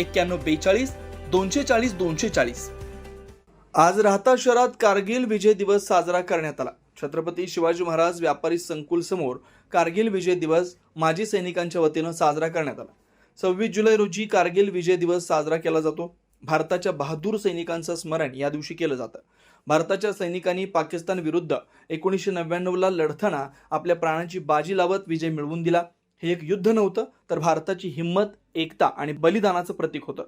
एक्क्याण्णव बेचाळीस दोनशे चाळीस दोनशे चाळीस. आज राहता शहरात कारगिल विजय दिवस साजरा करण्यात आला. छत्रपती शिवाजी महाराज व्यापारी संकुल समोर कारगिल विजय दिवस माजी सैनिकांच्या वतीनं साजरा करण्यात आला. सव्वीस जुलै रोजी कारगिल विजय दिवस साजरा केला जातो. भारताच्या बहादूर सैनिकांचं स्मरण या दिवशी केलं जातं. भारताच्या सैनिकांनी पाकिस्तान विरुद्ध एकोणीसशे नव्याण्णवला लढताना आपल्या प्राणाची बाजी लावत विजय मिळवून दिला. हे एक युद्ध नव्हतं तर भारताची हिंमत एकता आणि बलिदानाचं प्रतीक होतं.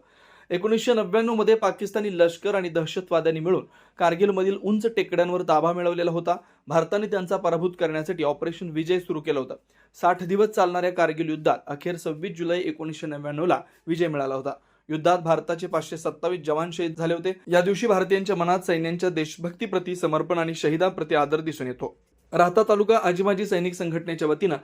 एकोणीसशे नव्याण्णवमध्ये पाकिस्तानी लष्कर आणि दहशतवाद्यांनी मिळून कारगिलमधील उंच टेकड्यांवर ताबा मिळवलेला होता. भारताने त्यांचा पराभूत करण्यासाठी ऑपरेशन विजय सुरू केलं होतं. साठ दिवस चालणाऱ्या कारगिल युद्धात अखेर सव्वीस जुलै एकोणीसशे नव्याण्णवला विजय मिळाला होता. युद्धात भारताचे पाचशे सत्तावीस जवान शहीद झाले होते. या दिवशी भारतीयांच्या मनात सैन्यांच्या देशभक्तीप्रती समर्पण आणि शहीदांप्रती आदर दिसून येतो. राहता तालुका आजीमाजी सैनिक संघटनेच्या वतीनं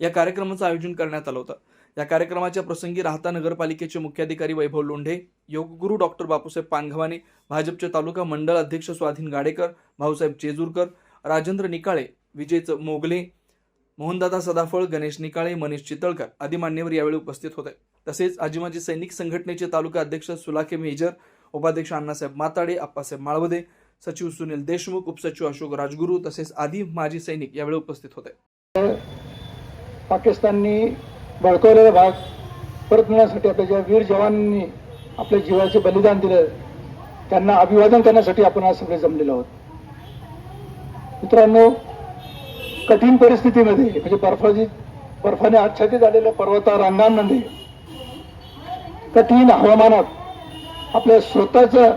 या कार्यक्रमाचं आयोजन करण्यात आलं होतं. या कार्यक्रमाच्या प्रसंगी राहता नगरपालिकेचे मुख्याधिकारी वैभव लोंढे योगगुरू डॉक्टर बापूसाहेब पानघवाने भाजपचे तालुका मंडळ अध्यक्ष स्वाधीन गाडेकर भाऊसाहेब चेजूरकर राजेंद्र निकाळे विजय च- मोगले मोहनदादा सदाफळ गणेश निकाळे मनीष चितळकर आदी मान्यवर यावेळी उपस्थित होते. तसेच आजीमाजी सैनिक संघटनेचे तालुका अध्यक्ष सुलाखे मेजर उपाध्यक्ष अण्णासाहेब माताडे अप्पासाहेब माळवदे सचिव सुनील देशमुख उपसचिव अशोक राजगुरू तसेच आदी माजी सैनिक यावेळी उपस्थित होते. पाकिस्ताननी बळकवलेला भाग परत मिळण्यासाठी आपल्या ज्या वीर जवानांनी आपल्या जीवाचे बलिदान दिलं त्यांना अभिवादन करण्यासाठी आपण आज सगळे जमलेलो आहोत. मित्रांनो कठीण परिस्थितीमध्ये म्हणजे बर्फाची बर्फाने आच्छादित झालेल्या पर्वता रांगांमध्ये कठीण हवामानात आपल्या स्वतःच्या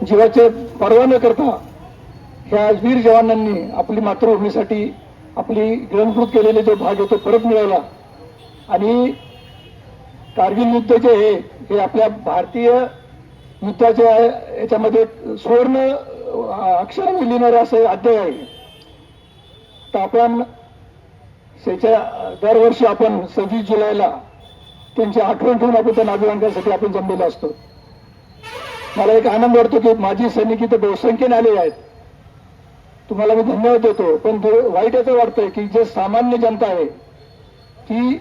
जीवाचे पर्वा न करता ह्या वीर जवानांनी आपली मातृभूमीसाठी आपली गिळंकृत केलेले जो भाग आहे तो परत मिळवला. आणि कारगिल युद्ध जे आहे हे आपल्या भारतीय युद्धाच्या याच्यामध्ये सुवर्ण अक्षर लिहिणारे असं अध्याय आहे. तर आपण त्याच्या दरवर्षी आपण सव्वीस जुलैला त्यांची आठवण ठेवून आपण त्या नागरिकांसाठी आपण जमलेलो असतो. मला एक आनंद वाटतो की माझी सैनिक इथं बहुसंख्येने आलेले आहेत. तुम्हाला मी धन्यवाद देतो पण वाईट असं वाटतंय की जे सामान्य जनता आहे ती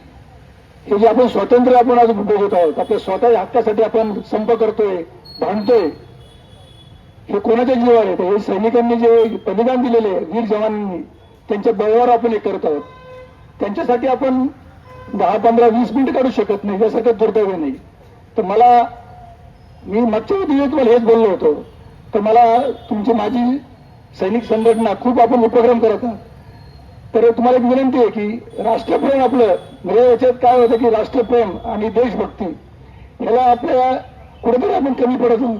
हे जे आपण स्वातंत्र्य आपण आज भोगत आहोत आपल्या स्वतःच्या हक्कासाठी आपण संप करतोय भांडतोय हे कोणाच्या जीवावर आहे? हे सैनिकांनी जे बलिदान दिलेले वीर जवानांनी त्यांच्या बळावर आपण हे करत आहोत. त्यांच्यासाठी आपण दहा पंधरा वीस मिनिट काढू शकत नाही यासारखं दुर्दैव नाही. तर मला मी मागच्या दिवस तुम्हाला हेच बोललो होतो. तर मला तुमची माझी सैनिक संघटना खूप आपण उपक्रम करत आहात. तर तुम्हाला एक विनंती आहे की राष्ट्रप्रेम आपलं म्हणजे याच्यात काय होतं की राष्ट्रप्रेम आणि देशभक्ती याला आपल्या कुठेतरी आपण कमी पडत आहोत.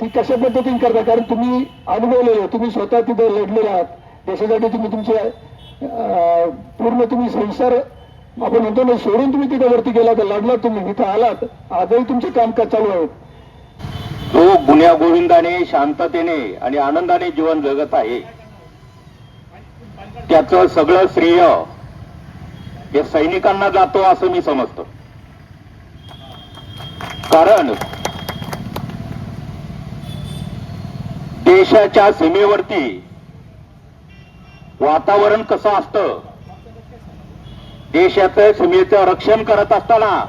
ती कशा पद्धतीने करता? कारण तुम्ही अनुभवलेलं तुम्ही स्वतः तिथे लढलेले आहात. देशासाठी तुम्ही तुमच्या अं, पूर्ण तुम्ही संसार आपण म्हणतो ना सोडून तुम्ही तिथे वरती गेला तर लढलात तुम्ही इथं आलात. आजही तुमचे कामकाज चालू आहेत. तो गुन्ह्या गोविंदाने शांततेने आणि आनंदाने जीवन जगत आहे. त्याचं सगळं श्रेय हे सैनिकांना जातो असं मी समजतो. कारण देशाच्या सीमेवरती वातावरण कसं असतं? देशाचं सीमेचं रक्षण करत असताना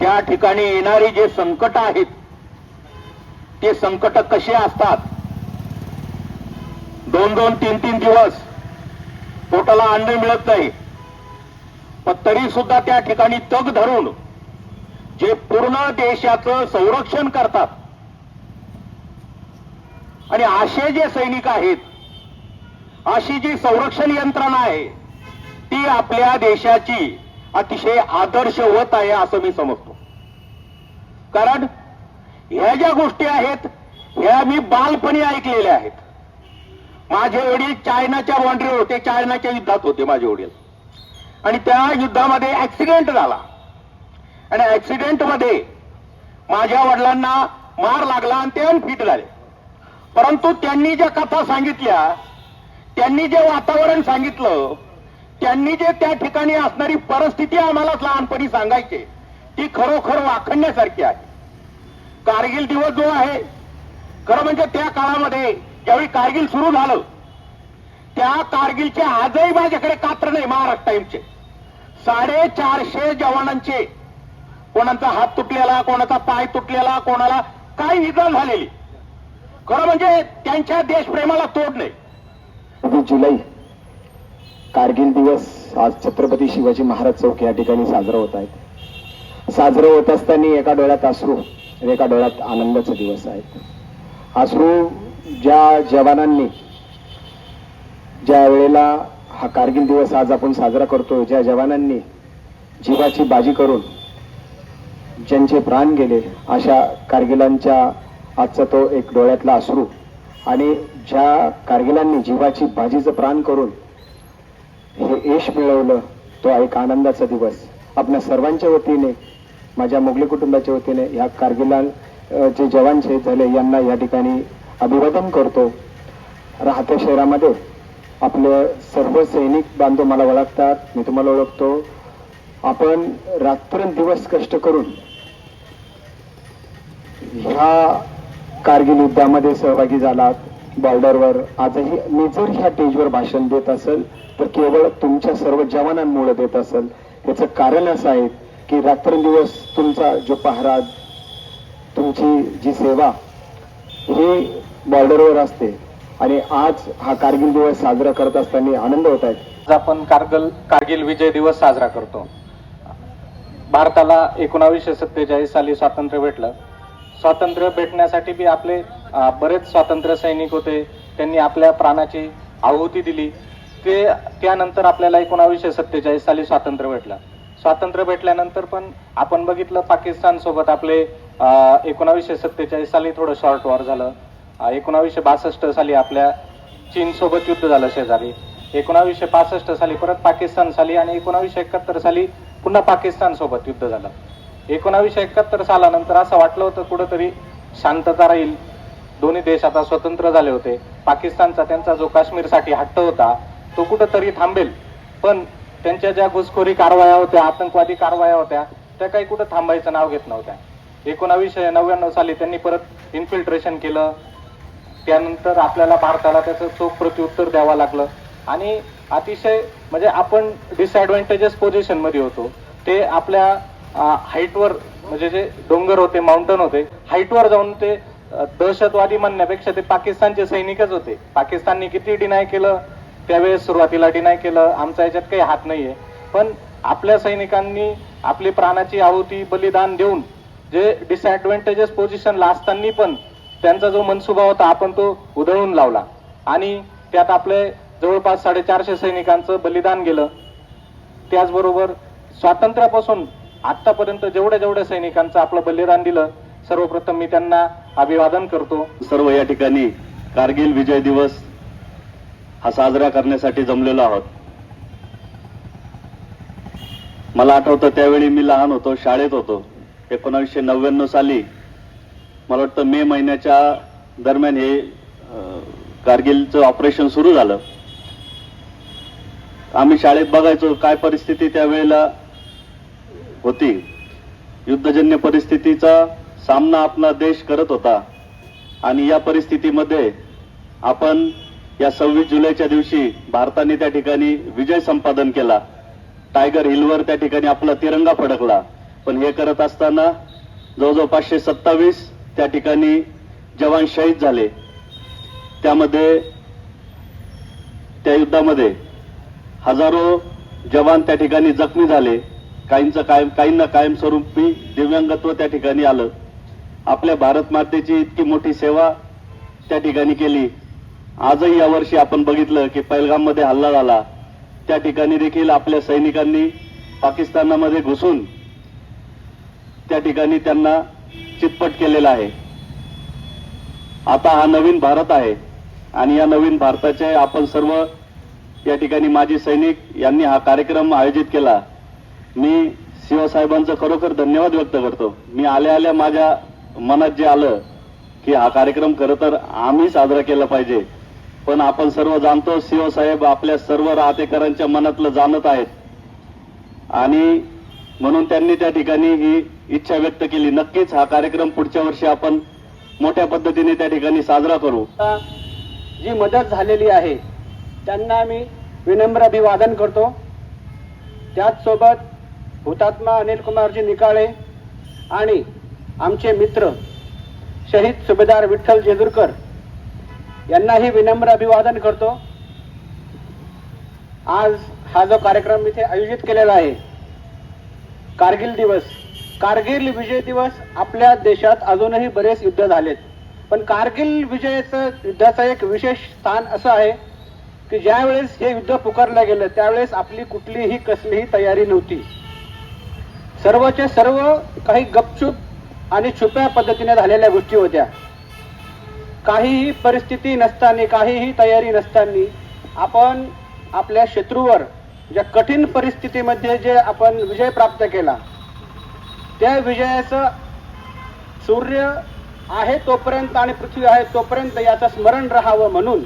त्या ठिकाणी येणारी जे संकट आहेत ते संकट कसे असतात? दोन दोन तीन तीन दिवस पोटाला अन्न मिळत नाही. पण तरी सुद्धा त्या ठिकाणी तग धरून जे पूर्ण देशाचं संरक्षण करतात. आणि असे जे सैनिक आहेत अशी जी संरक्षण यंत्रणा आहे ती आपल्या देशाची अतिशय आदर्शवत आहे असं मी समजतो. कारण ह्या ज्या गोष्टी आहेत ह्या मी बालपणी ऐकलेल्या आहेत. माझे वडील चायनाच्या बाउंड्रीवर होते चायनाच्या युद्धात होते माझे वडील. आणि त्या युद्धामध्ये ऍक्सिडेंट झाला. आणि ऍक्सिडेंटमध्ये माझ्या वडिलांना मार लागला आणि ते अनफिट झाले. परंतु त्यांनी ज्या कथा सांगितल्या त्यांनी जे वातावरण सांगितलं त्यांनी जे त्या ठिकाणी असणारी परिस्थिती आम्हालाच लहानपणी सांगायचे ती खरोखर वाखण्यासारखी आहे. कारगिल दिवस जो आहे खरं म्हणजे त्या काळामध्ये ज्यावेळी कारगिल सुरू झालं त्या कारगिलचे आजही माझ्याकडे कात्र नाही महाराष्ट्र टाइमचे साडेचारशे जवानांचे कोणाचा हात तुटलेला कोणाचा पाय तुटलेला कोणाला काही इजा झालेली. खरं म्हणजे त्यांच्या देशप्रेमाला तोड नाही. जुलै कारगिल दिवस आज छत्रपती शिवाजी महाराज चौक या ठिकाणी साजरा होत आहेत. साजरं होत असताना एका डोळ्यात अश्रू आणि एका डोळ्यात आनंदाचे दिवस आहेत आसरू ज्या जवानांनी ज्या वेळेला हा कारगिल दिवस आज आपण साजरा करतो ज्या जवानांनी जीवाची बाजी करून ज्यांचे प्राण गेले अशा कारगिलांच्या आजचा तो एक डोळ्यातला अश्रू आणि ज्या कारगिलांनी जीवाची बाजीचं प्राण करून हे यश मिळवलं तो एक आनंदाचा दिवस. आपल्या सर्वांच्या वतीने माझ्या मोगली कुटुंबाच्या वतीने या कारगिला जे जवान शहीद झाले यांना या ठिकाणी अभिवादन करतो. राहत्या शहरामध्ये आपले सर्व सैनिक बांधव मला ओळखतात मी तुम्हाला ओळखतो. आपण रात्रंदिवस कष्ट करून ह्या कारगिल युद्धामध्ये सहभागी झालात. बॉर्डरवर आजही मी जर ह्या स्टेजवर भाषण देत असेल तर केवळ तुमच्या सर्व जवानांमुळे देत असेल. याचं कारण असं आहे की रात्रंदिवस तुमचा जो पहारा तुमची जी सेवा ही बॉर्डरवर असते. आणि आज हा कारगिल दिवस साजरा करत असताना आनंद होत आहे आज आपण कारगिल कारगिल विजय दिवस साजरा करतो. भारताला एकोणावीसशे सत्तेचाळीस साली स्वातंत्र्य भेटलं. स्वातंत्र्य भेटण्यासाठी बी आपले बरेच स्वातंत्र्य सैनिक होते. त्यांनी आपल्या प्राणाची आहुती दिली. ते त्यानंतर आपल्याला एकोणावीसशे सत्तेचाळीस साली स्वातंत्र्य भेटलं. स्वातंत्र्य भेटल्यानंतर पण आपण बघितलं पाकिस्तान सोबत आपले एकोणावीसशे सत्तेचाळीस साली थोडं शॉर्ट वॉर झालं. एकोणावीसशे बासष्ट साली आपल्या चीन सोबत युद्ध झालं शेजारी. एकोणावीसशे पासष्ट साली परत पाकिस्तान साली आणि एकोणावीसशे एकाहत्तर साली पुन्हा पाकिस्तान सोबत युद्ध झालं. एकोणावीसशे एकाहत्तर सालानंतर असं वाटलं होतं कुठंतरी शांतता राहील. दोन्ही देश आता स्वतंत्र झाले होते. पाकिस्तानचा त्यांचा जो काश्मीरसाठी हट्ट होता तो कुठंतरी थांबेल. पण त्यांच्या ज्या घुसखोरी कारवाया होत्या आतंकवादी कारवाया होत्या त्या काही कुठं थांबायचं नाव घेत नव्हत्या. एकोणावीसशे नव्याण्णव साली त्यांनी परत इन्फिल्ट्रेशन केलं. त्यानंतर आपल्याला भारताला त्याचं चोख प्रत्युत्तर द्यावं लागलं. आणि अतिशय म्हणजे आपण डिसएडव्हान्टेजेस पोझिशनमध्ये होतो. ते आपल्या हाईटवर म्हणजे जे डोंगर होते माउंटन होते हाईटवर जाऊन ते दहशतवादी म्हणण्यापेक्षा ते पाकिस्तानचे सैनिकच होते. पाकिस्तानने किती डिनाय केलं? त्यावेळेस सुरुवातीला डिनाय केलं. आमचा याच्यात काही हात नाहीये. पण आपल्या सैनिकांनी आपली प्राणाची आहुती बलिदान देऊन जे डिसएडव्हान्टेजेस पोझिशनला असताना पण त्यांचा जो मनसुबा होता आपण तो उधळून लावला. आणि त्यात आपले जवळपास साडेचारशे सैनिकांचं बलिदान गेलं. त्याचबरोबर स्वातंत्र्यापासून आतापर्यंत जेवढ्या जेवढ्या सैनिकांचं आपलं बलिदान दिलं सर्वप्रथम मी त्यांना अभिवादन करतो. सर्व या ठिकाणी कारगिल विजय दिवस हा साजरा करण्यासाठी जमलेलो आहोत. मला आठवतं त्यावेळी मी लहान होतो शाळेत होतो. एकोणावीसशे नव्याण्णव साली मला वाटतं मे महिन्याच्या दरम्यान हे कारगिलचं ऑपरेशन सुरू झालं. आम्ही शाळेत बघायचो काय परिस्थिती त्यावेळेला होती. युद्धजन्य परिस्थितीचा सामना आपला देश करत होता. आणि या परिस्थितीमध्ये आपण या सव्वीस जुलैच्या दिवशी भारताने त्या ठिकाणी विजय संपादन केला. टायगर हिलवर त्या ठिकाणी आपला तिरंगा फडकला. पण हे करत असताना जवळजवळ पाचशे सत्तावीस त्या ठिकाणी जवान शहीद झाले. त्यामध्ये त्या युद्धामध्ये हजारो जवान त्या ठिकाणी जखमी झाले. काहींचं कायम काहींना कायमस्वरूपी दिव्यांगत्व त्या ठिकाणी आलं. आपल्या भारत मातेची इतकी मोठी सेवा त्या ठिकाणी केली. आजही यावर्षी आपण बघितलं की पैलगाममध्ये हल्ला झाला. त्या ठिकाणी देखील आपल्या सैनिकांनी पाकिस्तानामध्ये घुसून त्या ठिकाणी त्यांना चितपट केलेला आहे. आता हा नवीन भारत आहे आणि या नवीन भारताचे आपण सर्व या ठिकाणी माजी सैनिक यांनी हा कार्यक्रम आयोजित केला. मी शिवसाहेबांचं खरोखर धन्यवाद व्यक्त करतो. मी आल्या आल्या माझ्या मनात जे आलं की हा कार्यक्रम खरं तर आम्ही साजरा केला पाहिजे. पण आपण सर्व जाणतो शिवसाहेब आपल्या सर्व राहतेकरांच्या मनातलं जाणत आहेत. आणि म्हणून त्यांनी त्या ठिकाणी ही इच्छा व्यक्त केली. नक्कीच हा कार्यक्रम पुढच्या वर्षी आपण मोठ्या पद्धतीने त्या ठिकाणी साजरा करू. जी मदत झालेली आहे त्यांना मी विनम्र अभिवादन करतो. त्याचसोबत हुतात्मा अनिल कुमारजी निकाळे आणि आमचे मित्र शहीद सुभेदार विठ्ठल जेजुरकर यांनाही विनम्र अभिवादन करतो. आज हा जो कार्यक्रम इथे आयोजित केलेला आहे कारगिल दिवस. कारगिल विजय दिवस आपल्या देशात अजूनही बरेच युद्ध झालेत. पण कारगिल विजयाचं युद्धाचं एक विशेष स्थान असं आहे की ज्यावेळेस हे युद्ध पुकारलं गेलं त्यावेळेस आपली कुठलीही कसलीही तयारी नव्हती. सर्वच्या सर्व काही गपचूप आणि छुप्या पद्धतीने झालेल्या गोष्टी होत्या. काहीही परिस्थिती नसताना काहीही तयारी नसताना आपण आपल्या शत्रूवर ज्या कठीण परिस्थितीमध्ये जे आपण विजय प्राप्त केला त्या विजयाचं सूर्य आहे तोपर्यंत आणि पृथ्वी आहे तोपर्यंत याचं स्मरण राहावं म्हणून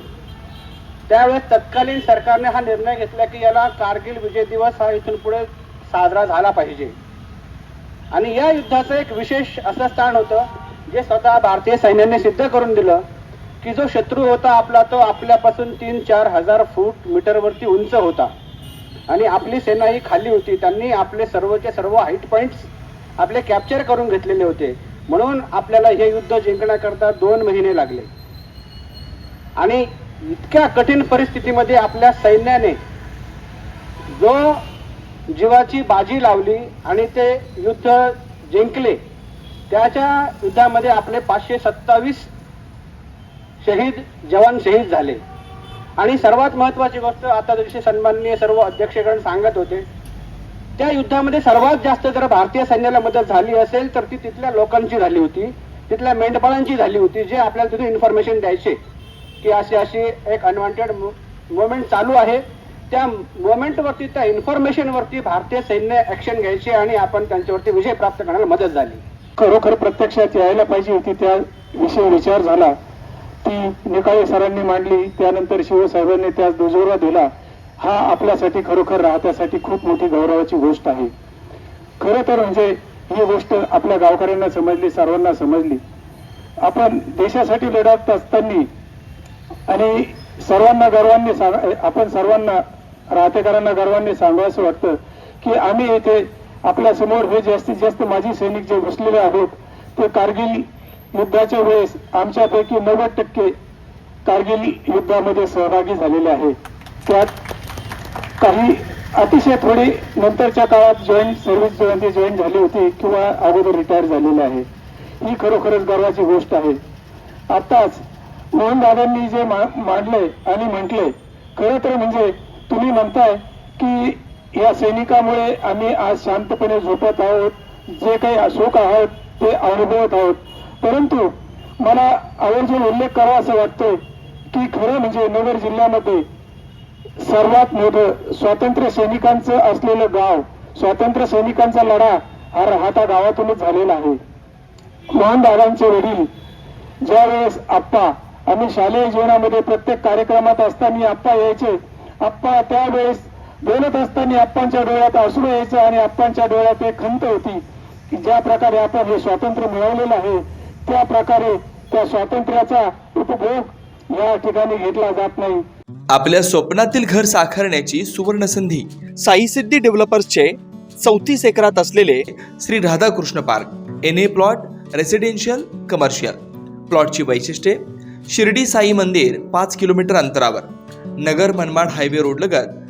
त्यावेळेस तत्कालीन सरकारने हा निर्णय घेतला की याला कारगिल विजय दिवस हा इथून पुढे साजरा झाला पाहिजे. आणि या युद्धाचं एक विशेष असं स्थान होतं जे स्वतः भारतीय सैन्याने सिद्ध करून दिलं की जो शत्रू होता आपला तो आपल्यापासून तीन चार हजार फूट मीटरवरती उंच होता. आणि आपली सेना ही खाली होती. त्यांनी आपले सर्वचे सर्व हाईट पॉईंट्स आपले कॅप्चर करून घेतलेले होते. म्हणून आपल्याला हे युद्ध जिंकण्याकरता दोन महिने लागले. आणि इतक्या कठीण परिस्थितीमध्ये आपल्या सैन्याने जो जीवाची बाजी लावली आणि ते युद्ध जिंकले त्याच्या युद्धामध्ये आपले पाचशे सत्तावीस शहीद जवान शहीद झाले. आणि सर्वात महत्वाची गोष्ट आता दिवशी सन्माननीय सर्व अध्यक्षगण सांगत होते त्या युद्धामध्ये सर्वात जास्त जर भारतीय सैन्याला मदत झाली असेल तर ती तिथल्या लोकांची झाली होती तिथल्या मेंढपाळांची झाली होती जे आपल्याला तिथे इन्फॉर्मेशन द्यायचे की अशी अशी एक अनवॉन्टेड मुवमेंट चालू आहे. त्या मुवमेंटवरती त्या इन्फॉर्मेशनवरती भारतीय सैन्य ऍक्शन घ्यायचे आणि आपण त्यांच्यावरती विजय प्राप्त करण्याला मदत झाली. खरोखर प्रत्यक्षात यायला पाहिजे होती त्याविषयी विचार झाला. ती निकाळे सरांनी मांडली त्यानंतर शिवसाहेबांनी त्यास दुजोरा दिला. हा आपल्यासाठी खरोखर राहत्यासाठी खूप मोठी गौरवाची गोष्ट आहे. खरं तर म्हणजे ही गोष्ट आपल्या गावकऱ्यांना समजली सर्वांना समजली. आपण देशासाठी लढत असताना आणि सर्वांना गर्वांनी सांग आपण सर्वांना राहतेकरांना गर्वांनी सांगावं वाटतं की आम्ही इथे आपल्यासमोर हे जास्तीत जास्त माजी सैनिक जे बसलेले आहेत ते कारगिल युद्धाच्या वेळेस आमच्यापैकी नव्वद टक्के कारगिल युद्धामध्ये सहभागी झालेले आहेत. त्यात काही अतिशय थोडी नंतरच्या काळात जॉईन सर्व्हिसमध्ये जॉईन झाली होती किंवा अगोदर रिटायर झालेले आहे. ही खरोखरच गर्वाची गोष्ट आहे. आताच मोहन दादांनी जे मा- मांडलंय आणि म्हटलंय खरं तर म्हणजे तुम्ही म्हणताय की या सैनिकामुळे आम्ही आज शांतपणे झोपत आहोत. जे काही अशोक आहोत ते अनुभवत आहोत. परंतु मला आवर्जून उल्लेख करावा असं वाटतोय की खरं म्हणजे नगर जिल्ह्यामध्ये सर्वात मोठं स्वातंत्र्य सैनिकांचं असलेलं गाव स्वातंत्र्य सैनिकांचा लढा हा राहता गावातूनच झालेला आहे. मोहन दादांचे वडील ज्यावेळेस आप्पा आम्ही शालेय जीवनामध्ये प्रत्येक कार्यक्रमात असताना आप्पा यायचे आप्पा त्यावेळेस बोलत असताना आप्पांच्या डोळ्यात अश्रू यायचं आणि आप्पांच्या डोळ्यात एक खंत होती की ज्या प्रकारे आपण हे स्वातंत्र्य मिळवलेलं आहे त्या प्रकारे त्या स्वातंत्र्याचा उपभोग या ठिकाणी घेतला जात नाही. आपल्या स्वप्नातील घर साकारण्याची सुवर्ण संधी साई सिद्धी डेव्हलपर्सचे चौतीस एकरात असलेले Shri Radhakrishna park N A plot residential commercial प्लॉटची वैशिष्ट्ये शिर्डी साई मंदिर पाच किलोमीटर अंतरावर नगर मनमाड हायवे रोड लगत